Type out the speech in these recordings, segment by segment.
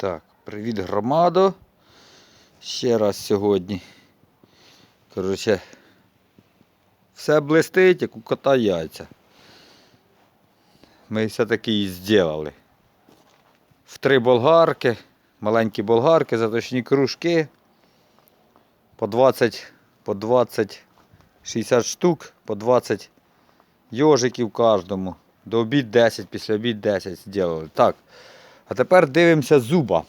Так, привіт громадо. Ще раз сьогодні. Коротше, все блистить, як у кота яйця. Ми все-таки її зробили. В три болгарки, маленькі болгарки, заточні кружки. По 20, по 20, 60 штук, по 20 йожиків кожному. До обід 10, після обід 10 зробили. Так. А тепер дивимося зуба.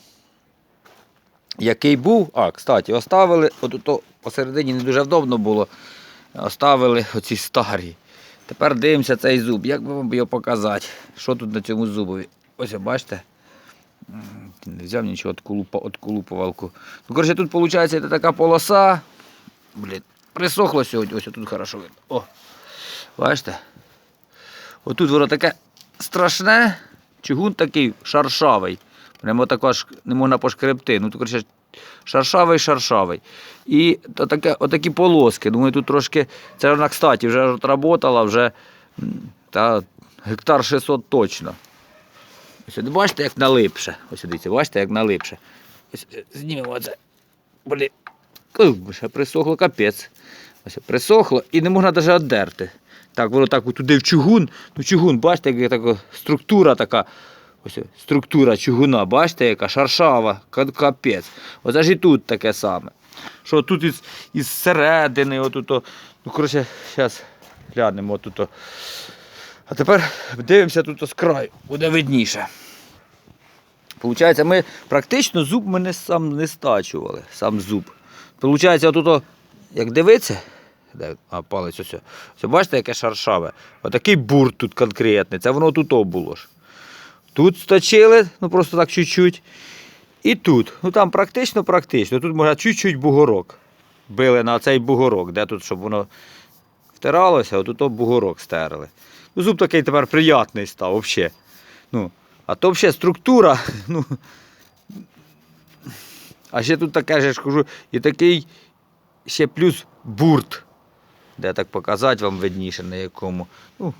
Який був. А, кстати, оставили, от то посередині не дуже вдобно було. Оставили оці старі. Тепер дивимося цей зуб. Як би вам його показати? Що тут на цьому зубові? Ось бачите? Не взяв нічого отколупувалку. Ну, коротше, тут виходить така полоса. Блін, присохло сьогодні, ось тут хорошо видно. О, бачите? Отут воно таке страшне, чугун такий шаршавий. Прямо також не можна пошкребти. Ну, коротше, шаршавий, шаршавий. І то таке, отакі полоски. Думаю, тут трошки. Це вона, кстати, вже отработала, вже та, гектар 600 точно. Ось бачите, як налипше. Ось дивіться, бачите, як налипше. Ось е, знімемо це. Блін. Ще присохло капець. Ось присохло і не можна навіть одерти. Так, воно так туди в чугун. Ну, чугун, бачите, яка така структура така. Ось структура чугуна, бачите, яка шаршава, капець. Оце ж і тут таке саме. Що тут із, із середини, отут, ну коротше, зараз глянемо отут. А тепер дивимося тут з краю, буде видніше. Получається, ми практично зуб ми не сам не стачували, сам зуб. Получається, отут, як дивиться, де, а палець ось. Ось бачите, яке шаршаве. Отакий бурт тут конкретний. Це воно тут було ж. Тут сточили, ну просто так чуть-чуть. І тут. Ну там практично, практично. Тут можна чуть-чуть бугорок. Били на цей бугорок, де тут, щоб воно втиралося, отут о бугорок стерли. Ну, зуб такий тепер приятний став взагалі. Ну, а то взагалі структура. Ну, а ще тут таке ж кажу, і такий ще плюс бурт. Де так показати вам видніше на якому. Ну,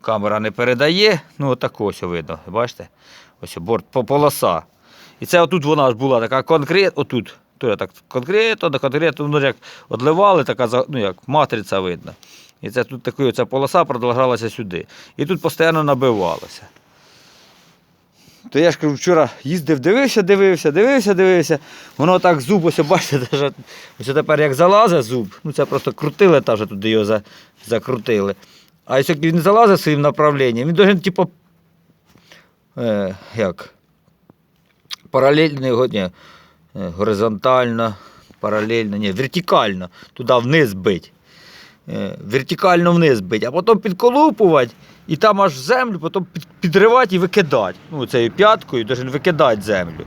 камера не передає, ну отак ось видно, бачите? Ось борт по полоса. І це отут вона ж була така конкретна, отут. То так конкретно, до конкретно, ну як одливали, така ну, як матриця видно. І це тут така полоса продовгалася сюди. І тут постійно набивалося. То я ж кажу, вчора їздив, дивився, дивився, дивився, дивився. Воно так зуб, ось бачите, даже, ось тепер як залазить зуб, ну це просто крутили та вже туди його за, закрутили. А якщо він залазить своїм направленням, він должен, типу, е, як, паралельно, ні, е, горизонтально, паралельно, ні, вертикально, туди вниз бить. Е, вертикально вниз бить, а потім підколупувати і там аж землю, потім підривати і викидати. Ну, цією п'яткою должен викидати землю.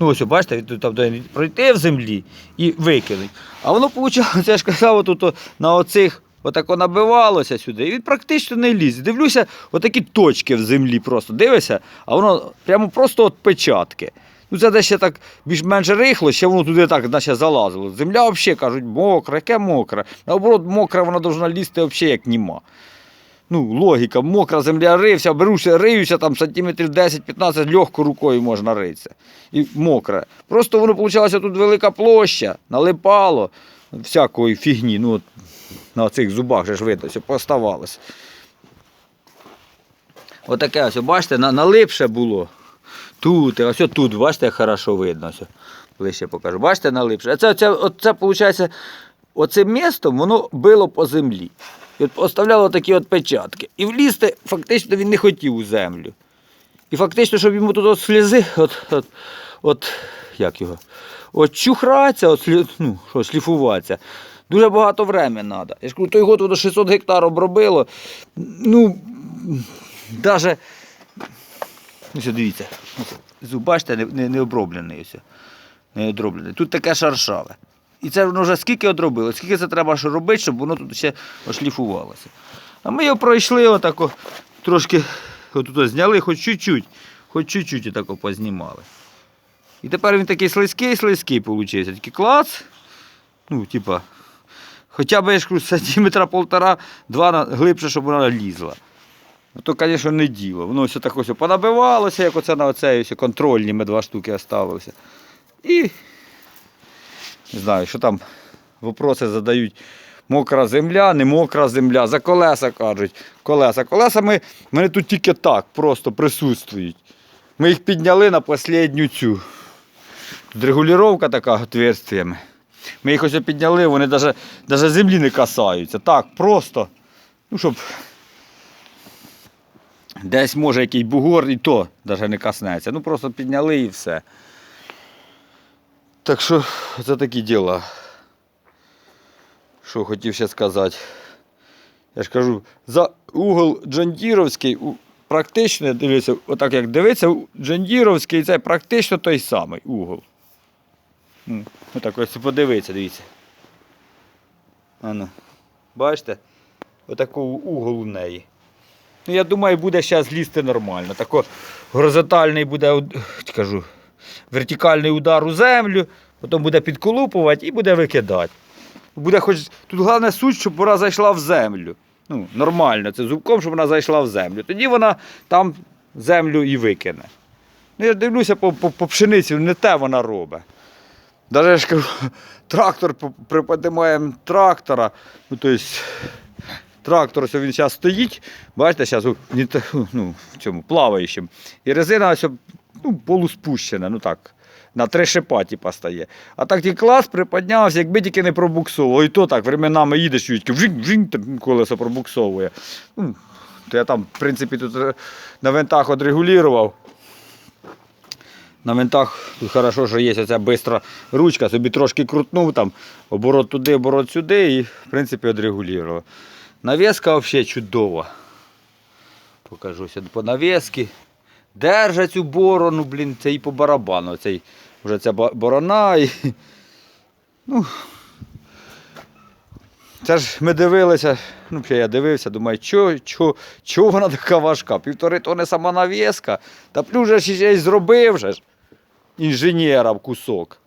Ну, ось, бачите, він там повинен пройти в землі і викинуть. А воно, виходить, я ж казав, отут, на оцих отако набивалося сюди, і він практично не ліз. Дивлюся, отакі точки в землі просто дивишся, а воно прямо просто от печатки. Ну, це десь так більш-менш рихло, ще воно туди так наче залазило. Земля взагалі кажуть, мокра, яке мокра. Наоборот, мокра вона повинна лізти взагалі як німа. Ну, логіка, мокра земля рився, беруся, риюся там сантиметрів 10-15 легко рукою можна ритися. І мокре. Просто воно вийшло тут велика площа, налипало всякої фігні. Ну, от, на цих зубах же ж видно, все поставалося. Отаке ось, бачите, на- налипше було. Тут, ось тут, бачите, як хорошо видно. Ось, ближче покажу. Бачите, налипше. Це, це, оце, виходить, оцим містом воно било по землі. І от оставляло такі от печатки. І влізти фактично він не хотів у землю. І фактично, щоб йому тут от слізи, от, от, от як його, от чухратися, от, ну, що, шліфуватися. Дуже багато времени треба. Я ж кажу, той год воно 600 гектар обробило. Ну, навіть, дивіться, ось, зуб, бачите, не, не, не оброблений. Ось, не оброблений. Тут таке шаршаве. І це воно вже скільки одробило, скільки це треба що робити, щоб воно тут ще ошліфувалося. А ми його пройшли отако, трошки отут зняли, хоч чуть-чуть, хоч чуть-чуть отако познімали. І тепер він такий слизький, слизький вийшов. Такий клац. Ну, типа, хоча б я ж сантиметра полтора, два глибше, щоб вона лізла. Ну, то, звісно, не діло. Воно все так ось понабивалося, як оце на оцей контрольні ми два штуки оставилися. І не знаю, що там вопроси задають. Мокра земля, не мокра земля, за колеса кажуть. Колеса. Колеса ми, мене тут тільки так, просто присутствують. Ми їх підняли на останню цю. Тут регулювання така отверстиями. Ми їх ось підняли, вони навіть, землі не касаються. Так, просто. Ну, щоб десь може якийсь бугор і то навіть не коснеться. Ну просто підняли і все. Так що це такі діла. Що хотів ще сказати. Я ж кажу, за угол Джандіровський практично, дивіться, отак як дивиться, Джандіровський це практично той самий угол. Отак ось подивіться, дивіться. Ану. Бачите? Отакий угол у неї. Ну, я думаю, буде зараз лізти нормально. Тако горизонтальний буде, кажу, вертикальний удар у землю, потім буде підколупувати і буде викидати. Буде хоч. Тут головне суть, щоб вона зайшла в землю. Ну, нормально, це зубком, щоб вона зайшла в землю. Тоді вона там землю і викине. Ну, я ж дивлюся по, по, по пшениці, не те вона робить. Кажу, трактор по- трактора. Ну, то есть, трактор, ось він зараз стоїть, бачите, зараз ну, в цьому плаваючому. І резина ось, ну, полуспущена, ну так, на три шипа типа, стає. А так ті клас приподнявся, якби тільки не пробуксовував. І то так, временами їдеш, і колесо пробуксовує. Ну, то я там, в принципі, тут е, на винтах отрегулював. На винтах тут хорошо, що є оця бистра ручка, собі трошки крутнув там, оборот туди, оборот сюди і в принципі відрегулював. Навіска взагалі чудова. Покажуся по навіски. Держать цю борону, блін, це і по барабану. Цей, вже ця борона. І... Ну, це ж ми дивилися, ну, я дивився, думаю, чого чо, чо вона така важка? Півтори тони сама навіска. Та плюс ще й зробив же ж інженера в кусок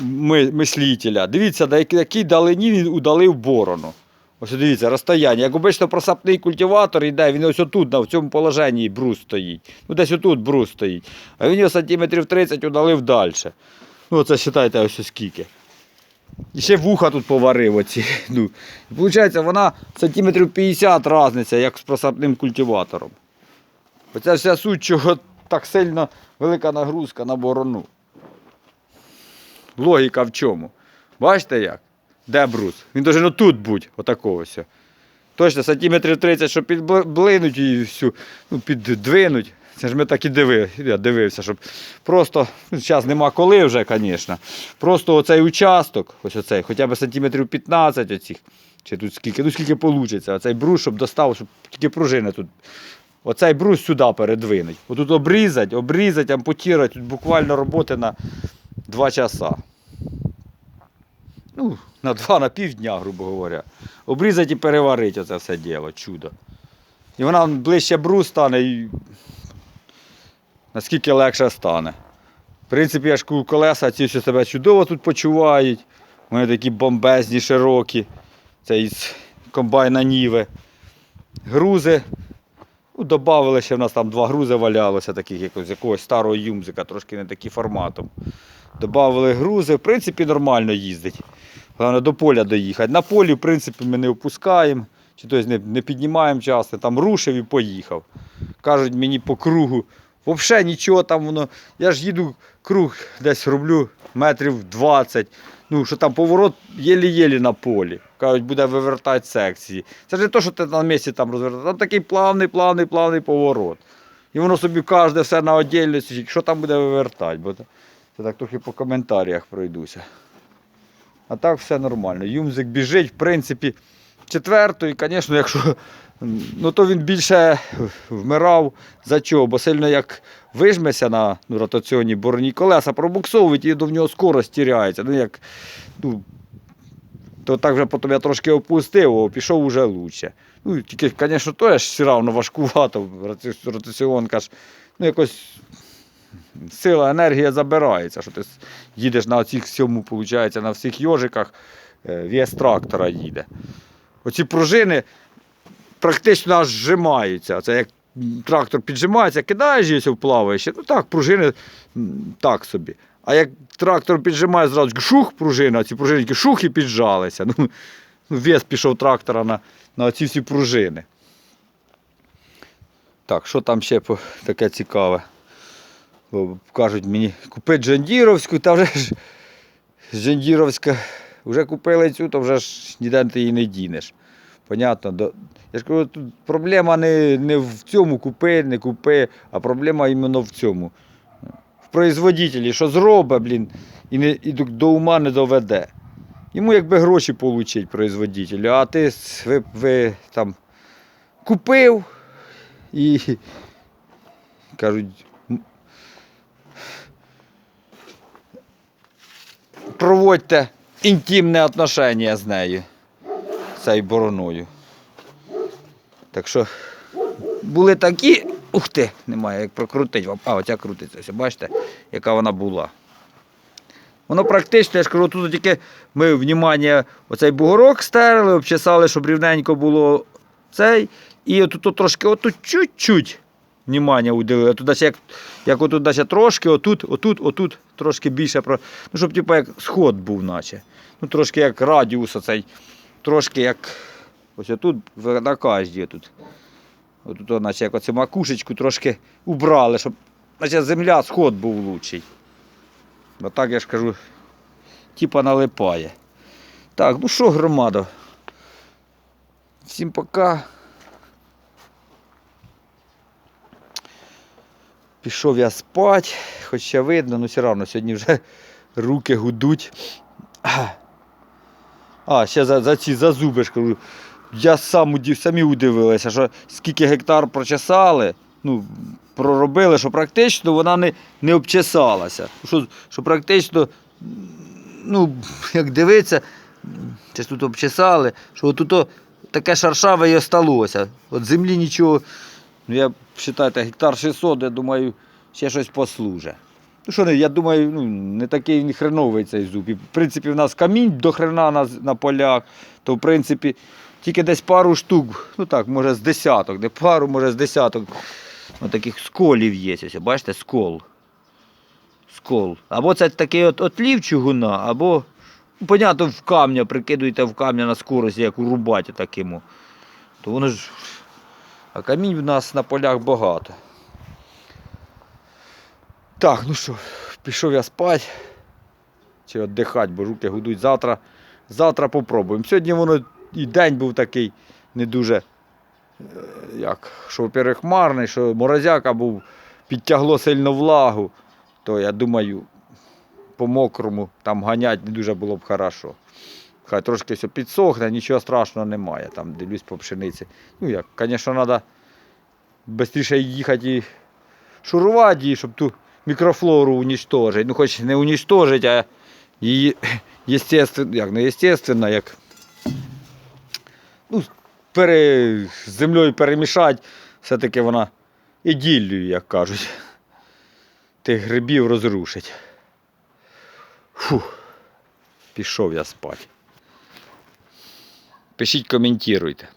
ми- мислителя. Дивіться, на якій далині він удалив борону. Ось дивіться, розстояння. Як обично просапний культиватор йде, він ось отут, в цьому положенні брус стоїть. Ну, десь отут брус стоїть. А він його сантиметрів 30 удалив далі. Ну, оце вважайте, ось скільки. І ще вуха тут поварив оці. Ну, виходить, вона сантиметрів 50 різниця, як з просапним культиватором. Оця вся суть, чого так сильно велика нагрузка на борону. Логіка в чому? Бачите як? Де брус? Він должен отут бути, отакого ось. Точно сантиметрів 30, щоб підблинуть і всю, ну, піддвинуть. Це ж ми так і дивили, я дивився, щоб просто, ну, зараз нема коли вже, звісно. Просто оцей участок, ось оцей, хоча б сантиметрів 15 оцих, чи тут скільки, ну скільки вийде, оцей брус, щоб достав, щоб тільки пружини тут. Оцей брус сюди передвинуть. Отут обрізати, обрізати, ампутувати, тут буквально роботи на 2 часа. Ну, на два, на півдня, грубо говоря. Обрізати і переварити оце все діло, чудо. І вона ближче брус стане і наскільки легше стане. В принципі, я ж колеса ці всі себе чудово тут почувають. Вони такі бомбезні, широкі. Це із комбайна Ніви. Грузи. Ну, Добавили ще в нас там два грузи валялося, таких якось, якогось старого юмзика, трошки не такі форматом. Добавили грузи, в принципі, нормально їздить. Головне до поля доїхати. На полі, в принципі, ми не опускаємо, чи тобто не, не піднімаємо часто, там рушив і поїхав. Кажуть мені по кругу. Взагалі нічого там воно. Я ж їду круг десь роблю метрів 20. Ну, що там поворот єлі-єлі на полі. Кажуть, буде вивертати секції. Це ж не то, що ти на місці там розвертаєш. Там такий плавний, плавний, плавний поворот. І воно собі кожне все на віддільності, що там буде вивертати. Бо це так трохи по коментарях пройдуся. А так все нормально. Юмзик біжить, в принципі, четвертої, звісно, якщо. Ну то він більше вмирав за чого, бо сильно як вижметься на ну, ротаційній бороні колеса, пробуксовують і до нього скорость тіряється. Ну, як, ну, то так вже потім я трошки опустив, пішов уже краще. Ну, тільки, звісно, то все одно важкувато, ротаціонка ж, ну якось сила, енергія забирається, що ти їдеш на цих всьому, виходить, на всіх йожиках, е, вес трактора їде. Оці пружини практично аж зжимаються. Це як трактор піджимається, кидаєш її в плаваюче, ну так, пружини так собі. А як трактор піджимає, зразу шух пружина, а ці пружинки шух і піджалися. Ну, ну, вес пішов трактора на, на ці всі пружини. Так, що там ще таке цікаве? Кажуть мені, купи Джандіровську, та вже ж Джандіровська, вже купили цю, то вже ж ніде ти її не дінеш. Понятно. Я ж кажу, тут проблема не, не в цьому купи, не купи, а проблема іменно в цьому. В производителі, що зробить, блін, і, не, і до, ума не доведе. Йому якби гроші отримати производителю, а ти ви, ви там купив і кажуть. Проводьте інтимне отношення з нею, цією бороною. Так що були такі. Ух ти, немає як прокрутити. А, оця крутиться. Ось, бачите, яка вона була. Воно практично, я ж кажу, тут тільки ми внимання, оцей бугорок стерли, обчесали, щоб рівненько було цей. І отут трошки, отут чуть-чуть внимання уділили. Тут як, як отут трошки, отут, отут, отут трошки більше. про- Ну, щоб типу, як сход був, наче. Ну, трошки як радіус оцей, трошки як ось отут на кожній тут. Отут, наче як оцю макушечку трошки убрали, щоб наче земля сход був лучший. Бо так я ж кажу, типа налипає. Так, ну що, громада? Всім пока. Пішов я спать, хоч ще видно, ну все одно сьогодні вже руки гудуть. А, ще за, за ці за зуби ж кажу. Я сам удив, самі удивилися, що скільки гектар прочесали, ну, проробили, що практично вона не, не обчесалася. Що, що практично, ну, як дивиться, ж тут обчесали, що тут таке шаршаве і осталося. От землі нічого, ну я вважайте, гектар 600, я думаю, ще щось послуже. Ну що не, я думаю, ну, не такий хреновий цей зуб. І, в принципі, в нас камінь до хрена на, на полях, то в принципі тільки десь пару штук, ну так, може з десяток, не пару, може з десяток. Ось таких сколів є. Ось, бачите, скол. Скол. Або це такий от отлів чугуна, або, ну, понятно, в камня прикидуєте в камня на скорості, як у рубаті такому. То воно ж. А камінь в нас на полях багато. Так, ну що, пішов я спать. Чи віддихати, бо руки гудуть. Завтра, завтра попробуємо. Сьогодні воно і день був такий не дуже, е, як, що перехмарний, що морозяка був, підтягло сильно влагу, то я думаю, по мокрому там ганять не дуже було б хорошо. Хай трошки все підсохне, нічого страшного немає. Там дивлюсь по пшениці. Ну як, звісно, треба швидше їхати і шурувати її, щоб ту мікрофлору уничтожити. Ну, хоч не уничтожити, а її естественно, як не естественно, як ну, пере, з землею перемішати, все-таки вона іділлю, як кажуть. Тих грибів розрушить. Фух, пішов я спати. Пишіть, коментуйте.